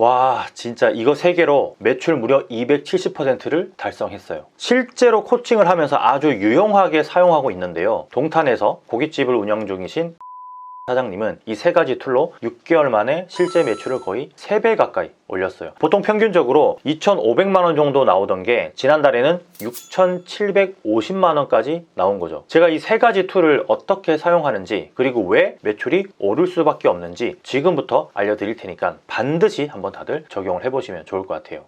와 진짜 이거 세 개로 매출 무려 270%를 달성했어요. 실제로 코칭을 하면서 아주 유용하게 사용하고 있는데요. 동탄에서 고깃집을 운영 중이신 사장님은 이 세 가지 툴로 6개월 만에 실제 매출을 거의 3배 가까이 올렸어요. 보통 평균적으로 2,500만 원 정도 나오던 게 지난달에는 6,750만 원까지 나온 거죠. 제가 이 세 가지 툴을 어떻게 사용하는지 그리고 왜 매출이 오를 수밖에 없는지 지금부터 알려드릴 테니까 반드시 한번 다들 적용을 해보시면 좋을 것 같아요.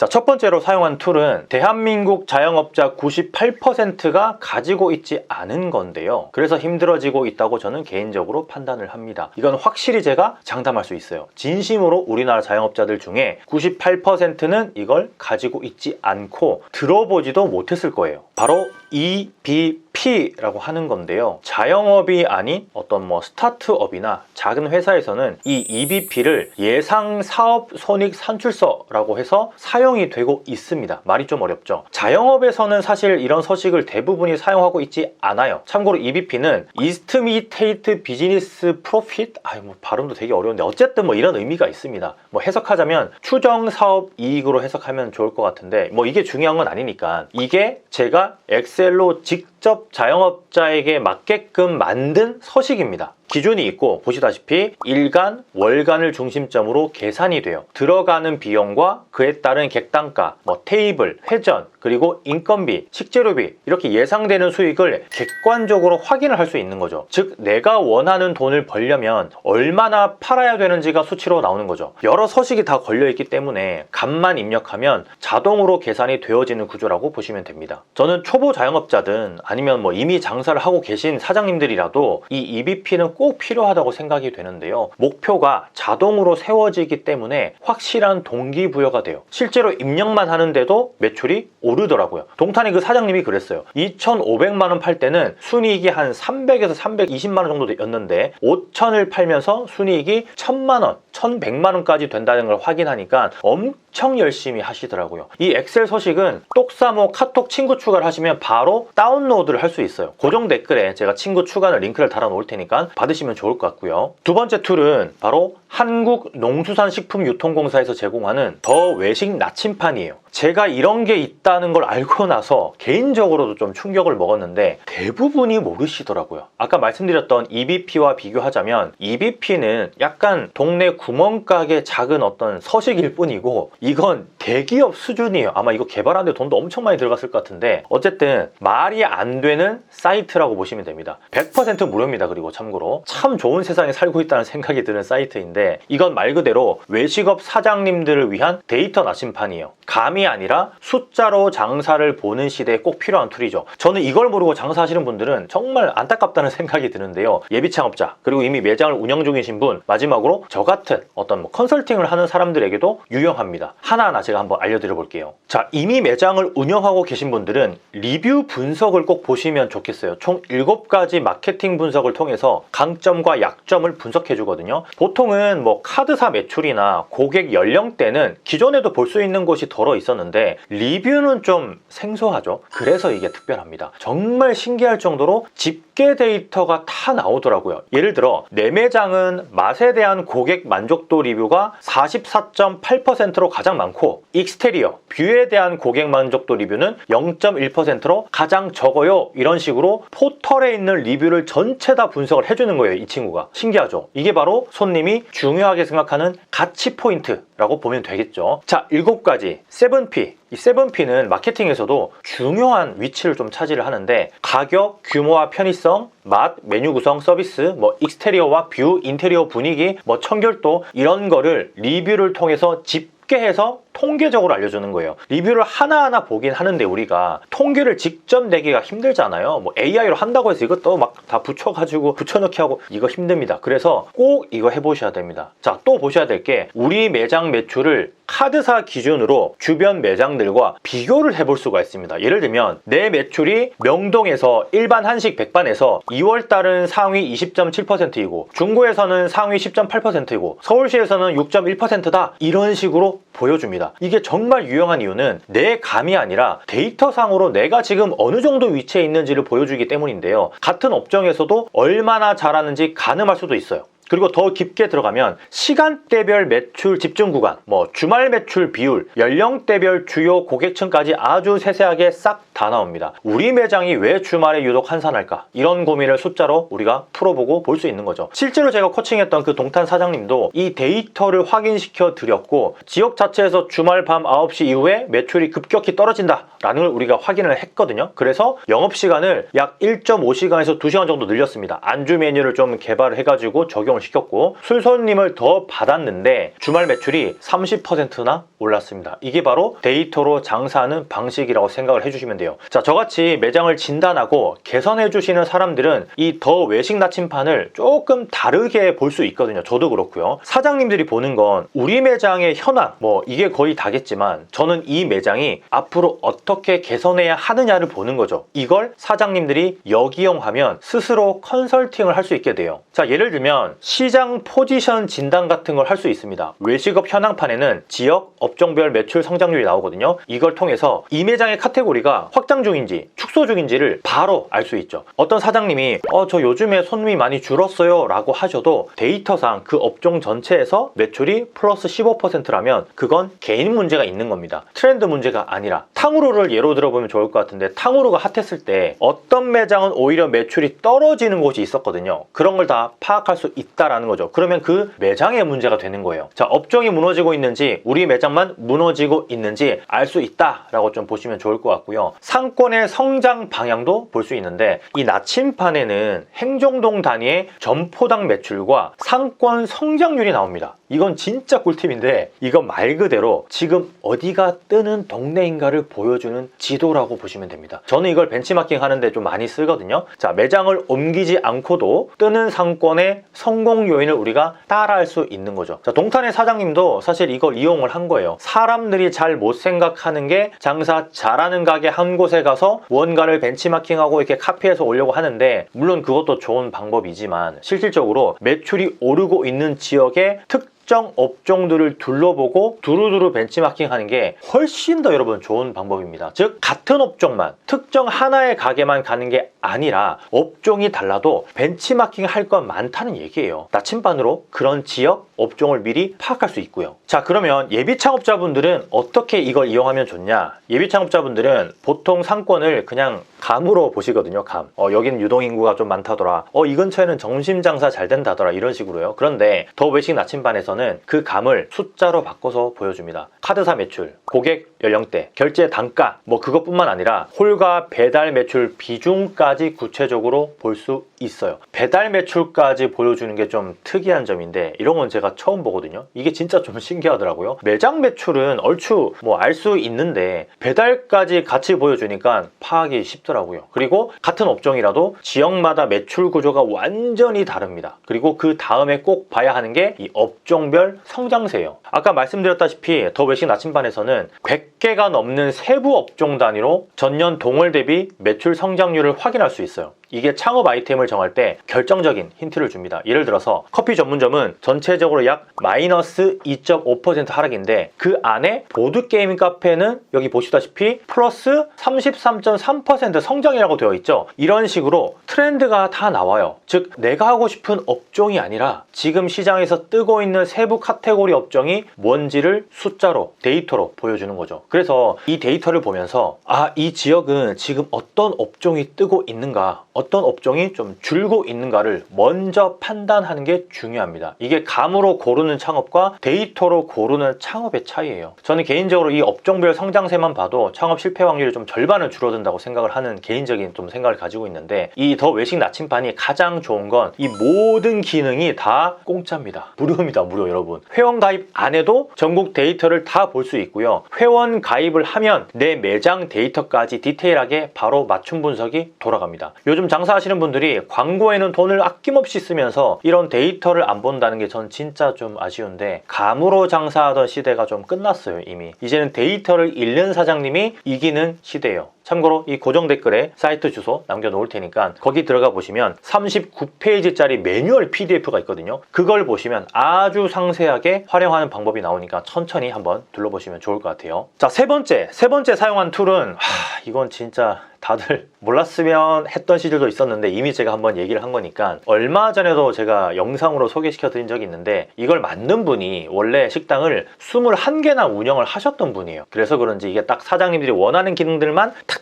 자, 첫 번째로 사용한 툴은 대한민국 자영업자 98%가 가지고 있지 않은 건데요. 그래서 힘들어지고 있다고 저는 개인적으로 판단을 합니다. 이건 확실히 제가 장담할 수 있어요. 진심으로 우리나라 자영업자들 중에 98%는 이걸 가지고 있지 않고 들어보지도 못했을 거예요. 바로 EBP라고 하는 건데요. 자영업이 아닌 어떤 뭐 스타트업이나 작은 회사에서는 이 EBP를 예상 사업 손익 산출서라고 해서 사용이 되고 있습니다. 말이 좀 어렵죠. 자영업에서는 사실 이런 서식을 대부분이 사용하고 있지 않아요. 참고로 EBP는 Estimate Business Profit, 아유 뭐 발음도 되게 어려운데 어쨌든 뭐 이런 의미가 있습니다. 뭐 해석하자면 추정 사업 이익으로 해석하면 좋을 것 같은데 뭐 이게 중요한 건 아니니까 이게 제가 엑셀로 직접 자영업자에게 맞게끔 만든 서식입니다. 기준이 있고 보시다시피 일간, 월간을 중심점으로 계산이 돼요. 들어가는 비용과 그에 따른 객단가, 뭐 테이블, 회전, 그리고 인건비, 식재료비 이렇게 예상되는 수익을 객관적으로 확인을 할 수 있는 거죠. 즉 내가 원하는 돈을 벌려면 얼마나 팔아야 되는지가 수치로 나오는 거죠. 여러 서식이 다 걸려 있기 때문에 값만 입력하면 자동으로 계산이 되어지는 구조라고 보시면 됩니다. 저는 초보 자영업자든 아니면 뭐 이미 장사를 하고 계신 사장님들이라도 이 EBP는 꼭 필요하다고 생각이 되는데요. 목표가 자동으로 세워지기 때문에 확실한 동기부여가 돼요. 실제로 입력만 하는데도 매출이 오르더라고요. 동탄의 그 사장님이 그랬어요. 2,500만 원 팔 때는 순이익이 한 300에서 320만 원 정도였는데 5천을 팔면서 순이익이 1,000만 원, 1,100만 원까지 된다는 걸 확인하니까 엄청 열심히 하시더라고요. 이 엑셀 서식은 똑사모 카톡 친구 추가를 하시면 바로 다운로드를 할 수 있어요. 고정 댓글에 제가 친구 추가는 링크를 달아 놓을 테니까 받 으시면 좋을 것 같고요. 두 번째 툴은 바로 한국농수산식품유통공사에서 제공하는 더 외식 나침판이에요. 제가 이런 게 있다는 걸 알고 나서 개인적으로도 좀 충격을 먹었는데 대부분이 모르시더라고요. 아까 말씀드렸던 EBP와 비교하자면 EBP는 약간 동네 구멍가게 작은 어떤 서식일 뿐이고 이건 대기업 수준이에요. 아마 이거 개발하는데 돈도 엄청 많이 들어갔을 것 같은데 어쨌든 말이 안 되는 사이트라고 보시면 됩니다. 100% 무료입니다. 그리고 참고로 참 좋은 세상에 살고 있다는 생각이 드는 사이트인데 이건 말 그대로 외식업 사장님들을 위한 데이터 나침판이에요. 감이 아니라 숫자로 장사를 보는 시대에 꼭 필요한 툴이죠. 저는 이걸 모르고 장사하시는 분들은 정말 안타깝다는 생각이 드는데요. 예비 창업자 그리고 이미 매장을 운영 중이신 분 마지막으로 저 같은 어떤 뭐 컨설팅을 하는 사람들에게도 유용합니다. 하나하나 제가 한번 알려드려 볼게요. 자 이미 매장을 운영하고 계신 분들은 리뷰 분석을 꼭 보시면 좋겠어요. 총 7가지 마케팅 분석을 통해서 강점과 약점을 분석해 주거든요. 보통은 뭐 카드사 매출이나 고객 연령대는 기존에도 볼 수 있는 곳이 덜어 있 었는데 리뷰는 좀 생소하죠. 그래서 이게 특별합니다. 정말 신기할 정도로 집 계 데이터가 다 나오더라고요. 예를 들어 내 매장은 맛에 대한 고객 만족도 리뷰가 44.8%로 가장 많고 익스테리어, 뷰에 대한 고객 만족도 리뷰는 0.1%로 가장 적어요. 이런 식으로 포털에 있는 리뷰를 전체 다 분석을 해주는 거예요. 이 친구가. 신기하죠? 이게 바로 손님이 중요하게 생각하는 가치 포인트라고 보면 되겠죠. 자, 일곱 가지. 7P. 이 7P는 마케팅에서도 중요한 위치를 좀 차지를 하는데 가격, 규모와 편의성, 맛, 메뉴 구성, 서비스, 뭐 익스테리어와 뷰, 인테리어 분위기, 뭐 청결도 이런 거를 리뷰를 통해서 집계해서 통계적으로 알려주는 거예요. 리뷰를 하나하나 보긴 하는데 우리가 통계를 직접 내기가 힘들잖아요. 뭐 AI로 한다고 해서 이것도 막 다 붙여가지고 붙여넣기 하고 이거 힘듭니다. 그래서 꼭 이거 해보셔야 됩니다. 자, 또 보셔야 될 게 우리 매장 매출을 카드사 기준으로 주변 매장들과 비교를 해볼 수가 있습니다. 예를 들면 내 매출이 명동에서 일반 한식 백반에서 2월 달은 상위 20.7%이고 중구에서는 상위 10.8%이고 서울시에서는 6.1%다 이런 식으로 보여줍니다. 이게 정말 유용한 이유는 내 감이 아니라 데이터상으로 내가 지금 어느 정도 위치에 있는지를 보여주기 때문인데요. 같은 업종에서도 얼마나 잘하는지 가늠할 수도 있어요. 그리고 더 깊게 들어가면 시간대별 매출 집중 구간, 뭐 주말 매출 비율, 연령대별 주요 고객층까지 아주 세세하게 싹 다 나옵니다. 우리 매장이 왜 주말에 유독 한산할까? 이런 고민을 숫자로 우리가 풀어보고 볼 수 있는 거죠. 실제로 제가 코칭했던 그 동탄 사장님도 이 데이터를 확인시켜 드렸고 지역 자체에서 주말 밤 9시 이후에 매출이 급격히 떨어진다 라는 걸 우리가 확인을 했거든요. 그래서 영업 시간을 약 1.5시간에서 2시간 정도 늘렸습니다. 안주 메뉴를 좀 개발을 해가지고 적용을 시켰고 술 손님을 더 받았는데 주말 매출이 30%나 올랐습니다. 이게 바로 데이터로 장사하는 방식이라고 생각을 해주시면 돼요. 자, 저같이 매장을 진단하고 개선해 주시는 사람들은 이 더 외식 나침판을 조금 다르게 볼 수 있거든요. 저도 그렇고요. 사장님들이 보는 건 우리 매장의 현황, 뭐 이게 거의 다겠지만 저는 이 매장이 앞으로 어떻게 개선해야 하느냐를 보는 거죠. 이걸 사장님들이 역이용하면 스스로 컨설팅을 할 수 있게 돼요. 자, 예를 들면 시장 포지션 진단 같은 걸 할 수 있습니다. 외식업 현황판에는 지역, 업종별 매출 성장률이 나오거든요. 이걸 통해서 이 매장의 카테고리가 확장 중인지 축소 중인지를 바로 알 수 있죠. 어떤 사장님이 어, 저 요즘에 손님이 많이 줄었어요 라고 하셔도 데이터상 그 업종 전체에서 매출이 플러스 15%라면 그건 개인 문제가 있는 겁니다. 트렌드 문제가 아니라 탕후루를 예로 들어보면 좋을 것 같은데 탕후루가 핫했을 때 어떤 매장은 오히려 매출이 떨어지는 곳이 있었거든요. 그런 걸다 파악할 수 있다라는 거죠. 그러면 그 매장의 문제가 되는 거예요. 자, 업종이 무너지고 있는지 우리 매장만 무너지고 있는지 알 수 있다라고 좀 보시면 좋을 것 같고요. 상권의 성장 방향도 볼 수 있는데 이 나침판에는 행정동 단위의 점포당 매출과 상권 성장률이 나옵니다. 이건 진짜 꿀팁인데 이건 말 그대로 지금 어디가 뜨는 동네인가를 보여주는 지도라고 보시면 됩니다. 저는 이걸 벤치마킹 하는데 좀 많이 쓰거든요. 자, 매장을 옮기지 않고도 뜨는 상권의 성공 요인을 우리가 따라할 수 있는 거죠. 자, 동탄의 사장님도 사실 이걸 이용을 한 거예요. 사람들이 잘 못 생각하는 게 장사 잘하는 가게 한 곳에 가서 무언가를 벤치마킹하고 이렇게 카피해서 오려고 하는데 물론 그것도 좋은 방법이지만 실질적으로 매출이 오르고 있는 지역의 특 특정 업종들을 둘러보고 두루두루 벤치마킹 하는 게 훨씬 더 여러분 좋은 방법입니다. 즉 같은 업종만 특정 하나의 가게만 가는 게 아니라 업종이 달라도 벤치마킹 할 건 많다는 얘기예요. 나침반으로 그런 지역 업종을 미리 파악할 수 있고요. 자 그러면 예비 창업자분들은 어떻게 이걸 이용하면 좋냐? 예비 창업자분들은 보통 상권을 그냥 감으로 보시거든요. 감. 어, 여기는 유동인구가 좀 많다더라. 어, 이 근처에는 점심 장사 잘 된다더라. 이런 식으로요. 그런데 더 외식 나침반에서는 그 감을 숫자로 바꿔서 보여줍니다. 카드사 매출, 고객 연령대, 결제 단가, 뭐 그것뿐만 아니라 홀과 배달 매출 비중까지 구체적으로 볼 수 있어요. 배달 매출까지 보여주는 게 좀 특이한 점인데 이런 건 제가 처음 보거든요. 이게 진짜 좀 신기하더라고요. 매장 매출은 얼추 뭐 알 수 있는데 배달까지 같이 보여주니까 파악이 쉽더라고요. 그리고 같은 업종이라도 지역마다 매출 구조가 완전히 다릅니다. 그리고 그 다음에 꼭 봐야 하는 게 이 업종 별 성장세예요. 아까 말씀드렸다시피 더 외식 나침반에서는 100개가 넘는 세부 업종 단위로 전년 동월 대비 매출 성장률을 확인할 수 있어요. 이게 창업 아이템을 정할 때 결정적인 힌트를 줍니다. 예를 들어서 커피 전문점은 전체적으로 약 마이너스 2.5% 하락인데 그 안에 보드게임 카페는 여기 보시다시피 플러스 33.3% 성장이라고 되어 있죠. 이런 식으로 트렌드가 다 나와요. 즉 내가 하고 싶은 업종이 아니라 지금 시장에서 뜨고 있는 세부 카테고리 업종이 뭔지를 숫자로 데이터로 보여주는 거죠. 그래서 이 데이터를 보면서 아 이 지역은 지금 어떤 업종이 뜨고 있는가 어떤 업종이 좀 줄고 있는가를 먼저 판단하는 게 중요합니다. 이게 감으로 고르는 창업과 데이터로 고르는 창업의 차이예요. 저는 개인적으로 이 업종별 성장세만 봐도 창업 실패 확률이 좀 절반을 줄어든다고 생각을 하는 개인적인 좀 생각을 가지고 있는데 이 더 외식 나침반이 가장 좋은 건 이 모든 기능이 다 공짜입니다. 무료입니다. 무료 여러분. 회원 가입 안 해도 전국 데이터를 다 볼 수 있고요. 회원 가입을 하면 내 매장 데이터까지 디테일하게 바로 맞춤 분석이 돌아갑니다. 요즘 장사하시는 분들이 광고에는 돈을 아낌없이 쓰면서 이런 데이터를 안 본다는 게 전 진짜 좀 아쉬운데 감으로 장사하던 시대가 좀 끝났어요 이미. 이제는 데이터를 잃는 사장님이 이기는 시대예요 참고로 이 고정 댓글에 사이트 주소 남겨놓을 테니까 거기 들어가 보시면 39페이지짜리 매뉴얼 PDF가 있거든요. 그걸 보시면 아주 상세하게 활용하는 방법이 나오니까 천천히 한번 둘러보시면 좋을 것 같아요. 자, 세 번째. 세 번째 사용한 툴은 하, 이건 진짜 다들 몰랐으면 했던 시절도 있었는데 이미 제가 한번 얘기를 한 거니까 얼마 전에도 제가 영상으로 소개시켜 드린 적이 있는데 이걸 만든 분이 원래 식당을 21개나 운영을 하셨던 분이에요. 그래서 그런지 이게 딱 사장님들이 원하는 기능들만 탁탁탁탁탁탁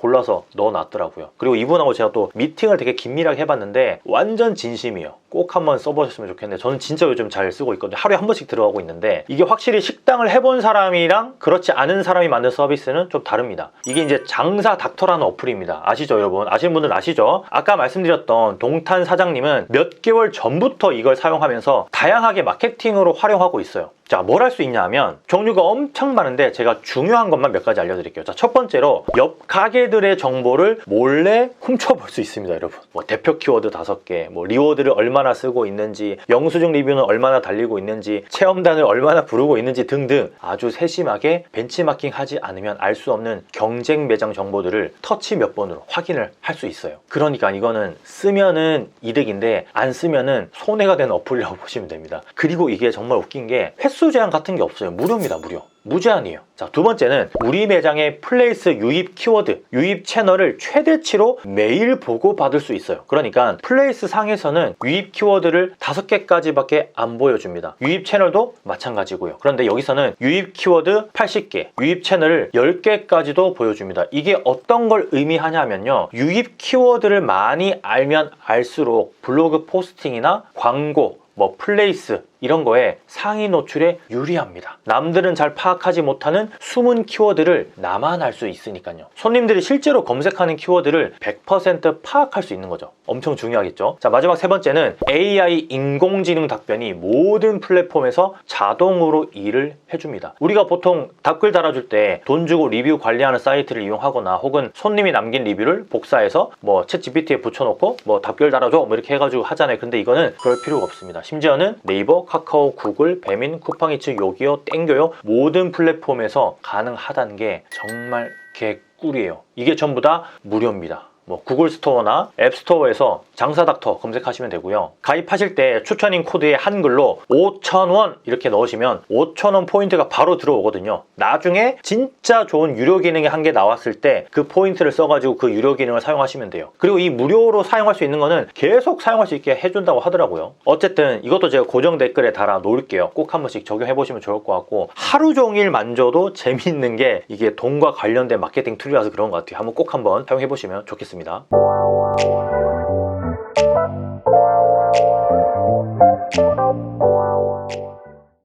골라서 넣어놨더라고요. 그리고 이분하고 제가 또 미팅을 되게 긴밀하게 해봤는데 완전 진심이에요. 꼭 한번 써보셨으면 좋겠는데 저는 진짜 요즘 잘 쓰고 있거든요. 하루에 한 번씩 들어가고 있는데 이게 확실히 식당을 해본 사람이랑 그렇지 않은 사람이 만든 서비스는 좀 다릅니다. 이게 이제 장사 닥터라는 어플입니다. 아시죠 여러분? 아시는 분들은 아시죠? 아까 말씀드렸던 동탄 사장님은 몇 개월 전부터 이걸 사용하면서 다양하게 마케팅으로 활용하고 있어요. 자, 뭘 할 수 있냐 하면 종류가 엄청 많은데 제가 중요한 것만 몇 가지 알려드릴게요. 자, 첫 번째로 옆 가게들의 정보를 몰래 훔쳐볼 수 있습니다, 여러분. 뭐 대표 키워드 다섯 개, 뭐 리워드를 얼마나 쓰고 있는지, 영수증 리뷰는 얼마나 달리고 있는지, 체험단을 얼마나 부르고 있는지 등등 아주 세심하게 벤치마킹 하지 않으면 알 수 없는 경쟁 매장 정보들을 터치 몇 번으로 확인을 할 수 있어요. 그러니까 이거는 쓰면은 이득인데 안 쓰면은 손해가 되는 어플이라고 보시면 됩니다. 그리고 이게 정말 웃긴 게 횟수 제한 같은 게 없어요. 무료입니다, 무료. 무제한이에요. 자, 두 번째는 우리 매장의 플레이스 유입 키워드, 유입 채널을 최대치로 매일 보고 받을 수 있어요. 그러니까 플레이스 상에서는 유입 키워드를 다섯 개까지밖에 안 보여줍니다. 유입 채널도 마찬가지고요. 그런데 여기서는 유입 키워드 80개, 유입 채널을 10개까지도 보여줍니다. 이게 어떤 걸 의미하냐면요. 유입 키워드를 많이 알면 알수록 블로그 포스팅이나 광고, 뭐 플레이스 이런 거에 상위 노출에 유리합니다. 남들은 잘 파악하지 못하는 숨은 키워드를 나만 알 수 있으니까요. 손님들이 실제로 검색하는 키워드를 100% 파악할 수 있는 거죠. 엄청 중요하겠죠. 자, 마지막 세 번째는 AI 인공지능 답변이 모든 플랫폼에서 자동으로 일을 해줍니다. 우리가 보통 답글 달아줄 때 돈 주고 리뷰 관리하는 사이트를 이용하거나 혹은 손님이 남긴 리뷰를 복사해서 뭐챗 GPT에 붙여놓고 뭐 답글 달아줘 뭐 이렇게 해가지고 하잖아요. 근데 이거는 그럴 필요가 없습니다. 심지어는 네이버, 카카오, 구글, 배민, 쿠팡이츠, 요기요, 땡겨요 모든 플랫폼에서 가능하다는 게 정말 개꿀이에요. 이게 전부 다 무료입니다. 뭐 구글 스토어나 앱 스토어에서 장사닥터 검색하시면 되고요. 가입하실 때 추천인 코드에 한글로 5,000원 이렇게 넣으시면 5,000원 포인트가 바로 들어오거든요. 나중에 진짜 좋은 유료 기능이 한 개 나왔을 때 그 포인트를 써가지고 그 유료 기능을 사용하시면 돼요. 그리고 이 무료로 사용할 수 있는 거는 계속 사용할 수 있게 해준다고 하더라고요. 어쨌든 이것도 제가 고정 댓글에 달아 놓을게요. 꼭 한 번씩 적용해 보시면 좋을 것 같고 하루 종일 만져도 재미있는 게 이게 돈과 관련된 마케팅 툴이라서 그런 것 같아요. 한번 꼭 한번 사용해 보시면 좋겠습니다.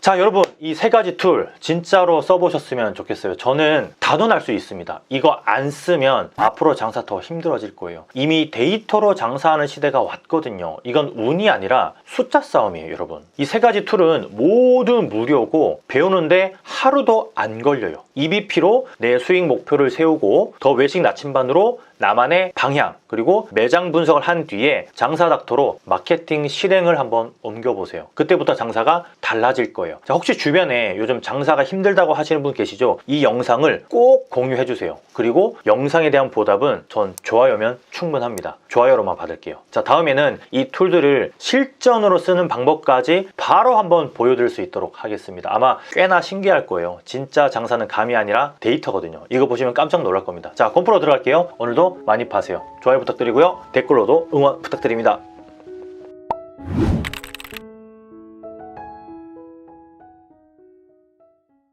자 여러분 이 세 가지 툴 진짜로 써보셨으면 좋겠어요. 저는 단언할 수 있습니다. 이거 안 쓰면 앞으로 장사 더 힘들어질 거예요. 이미 데이터로 장사하는 시대가 왔거든요. 이건 운이 아니라 숫자 싸움이에요 여러분. 이 세 가지 툴은 모두 무료고 배우는데 하루도 안 걸려요. EBP로 내 수익 목표를 세우고 더 외식 나침반으로 나만의 방향 그리고 매장 분석을 한 뒤에 장사 닥터로 마케팅 실행을 한번 옮겨보세요. 그때부터 장사가 달라질 거예요. 자, 혹시 주변에 요즘 장사가 힘들다고 하시는 분 계시죠? 이 영상을 꼭 공유해 주세요. 그리고 영상에 대한 보답은 전 좋아요면 충분합니다. 좋아요로만 받을게요. 자, 다음에는 이 툴들을 실전으로 쓰는 방법까지 바로 한번 보여드릴 수 있도록 하겠습니다. 아마 꽤나 신기할 거예요. 진짜 장사는 감이 아니라 데이터거든요. 이거 보시면 깜짝 놀랄 겁니다. 자, 컴프로 들어갈게요. 오늘도 많이 파세요. 좋아요 부탁드리고요. 댓글로도 응원 부탁드립니다.